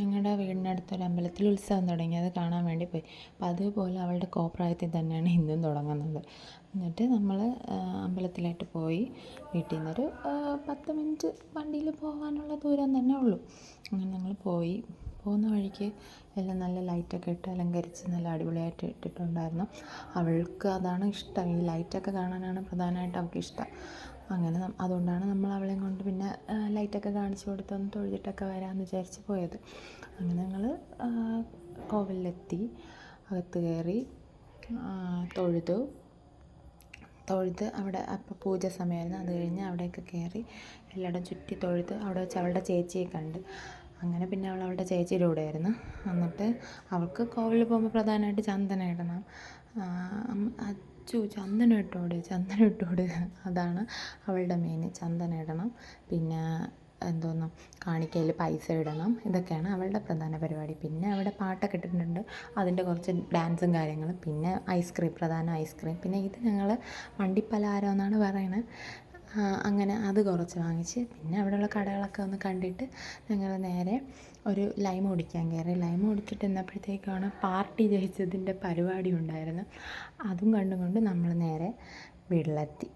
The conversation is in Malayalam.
ഞങ്ങളുടെ വീടിനടുത്തൊരു അമ്പലത്തിൽ ഉത്സവം തുടങ്ങി. അത് കാണാൻ വേണ്ടി പോയി. അപ്പോൾ അതുപോലെ അവളുടെ കോപ്രായത്തിൽ തന്നെയാണ് ഇന്നും തുടങ്ങുന്നത്. എന്നിട്ട് നമ്മൾ അമ്പലത്തിലായിട്ട് പോയി. വീട്ടിൽ നിന്നൊരു പത്ത് മിനിറ്റ് വണ്ടിയിൽ പോകാനുള്ള ദൂരം തന്നെ ഉള്ളൂ. അങ്ങനെ ഞങ്ങൾ പോയി. പോകുന്ന വഴിക്ക് എല്ലാം നല്ല ലൈറ്റൊക്കെ ഇട്ട് അലങ്കരിച്ച് നല്ല അടിപൊളിയായിട്ട് ഇട്ടിട്ടുണ്ടായിരുന്നു. അവൾക്ക് അതാണ് ഇഷ്ടം. ഈ ലൈറ്റൊക്കെ കാണാനാണ് പ്രധാനമായിട്ട് അവൾക്ക് ഇഷ്ടം. അങ്ങനെ അതുകൊണ്ടാണ് നമ്മൾ അവളെയും കൊണ്ട് പിന്നെ ലൈറ്റൊക്കെ കാണിച്ചു കൊടുത്തൊന്ന് തൊഴുതിട്ടൊക്കെ വരാമെന്ന് വിചാരിച്ച് പോയത്. അങ്ങനെ ഞങ്ങൾ കോവിലെത്തി അകത്ത് കയറി തൊഴുതു. തൊഴുത് അവിടെ അപ്പം പൂജ സമയമായിരുന്നു. അത് കഴിഞ്ഞ് അവിടെയൊക്കെ കയറി എല്ലായിടം ചുറ്റി തൊഴുത് അവിടെ വെച്ച് അവളുടെ ചേച്ചിയെ കണ്ട്. അങ്ങനെ പിന്നെ അവൾ അവളുടെ ചേച്ചിയുടെ കൂടെ ആയിരുന്നു എന്നിട്ട് അവൾക്ക് കോവിലിൽ പോകുമ്പോൾ പ്രധാനമായിട്ട് ചന്ദനം ഇടണം. അച്ചു ചന്ദനം ഇട്ടോട് ചന്ദനം ഇട്ടോട്. അതാണ് അവളുടെ മെയിൻ ചന്ദനം ഇടണം. പിന്നെ എന്തോന്ന് കാണിക്കയിൽ പൈസ ഇടണം. ഇതൊക്കെയാണ് അവളുടെ പ്രധാന പരിപാടി. പിന്നെ അവിടെ പാട്ടൊക്കെ ഇട്ടിട്ടുണ്ട്. അതിന്റെ കുറച്ച് ഡാൻസും കാര്യങ്ങളും. പിന്നെ ഐസ്ക്രീം പ്രധാന ഐസ്ക്രീം. പിന്നെ ഇത് ഞങ്ങൾ വണ്ടിപ്പലഹാരം എന്നാണ് പറയുന്നത്. അങ്ങനെ അത് കുറച്ച് വാങ്ങിച്ച് പിന്നെ അവിടെയുള്ള കടകളൊക്കെ ഒന്ന് കണ്ടിട്ട് ഞങ്ങൾ നേരെ ഒരു ലൈം ഓടിക്കാൻ കയറി. ലൈം കുടിച്ചിട്ട് നിന്നപ്പോഴത്തേക്കാണ് പാർട്ടി ജയിച്ചതിന്റെ പരിപാടി ഉണ്ടായിരുന്നു. അതും കണ്ടും കൊണ്ട് നമ്മൾ നേരെ വീട്ടിലെത്തി.